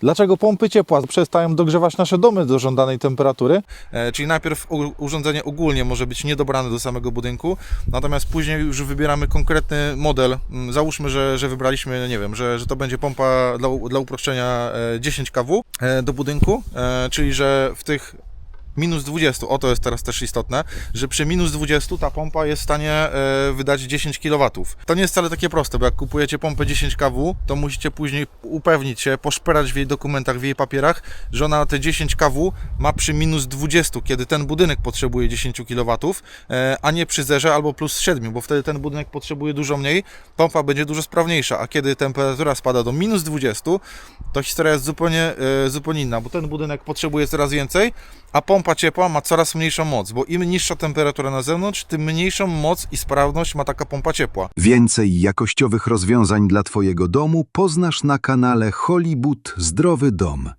Dlaczego pompy ciepła przestają dogrzewać nasze domy do żądanej temperatury? E, czyli najpierw urządzenie ogólnie może być niedobrane do samego budynku, natomiast później już wybieramy konkretny model. Mm, Załóżmy, że, że wybraliśmy, nie wiem, że, że to będzie pompa dla, dla uproszczenia e, 10 kW e, do budynku, e, czyli że w tych minus 20, o to jest teraz też istotne, że przy minus 20 ta pompa jest w stanie e, wydać 10 kW. To nie jest wcale takie proste, bo jak kupujecie pompę 10 kW, to musicie później upewnić się, poszperać w jej dokumentach, w jej papierach, że ona te 10 kW ma przy minus 20, kiedy ten budynek potrzebuje 10 kW, e, a nie przy zerze albo plus 7, bo wtedy ten budynek potrzebuje dużo mniej, pompa będzie dużo sprawniejsza, a kiedy temperatura spada do minus 20, to historia jest zupełnie, e, zupełnie inna, bo ten budynek potrzebuje coraz więcej, a pompa ciepła ma coraz mniejszą moc, bo im niższa temperatura na zewnątrz, tym mniejszą moc i sprawność ma taka pompa ciepła. Więcej jakościowych rozwiązań dla Twojego domu poznasz na kanale Hollywood Zdrowy Dom.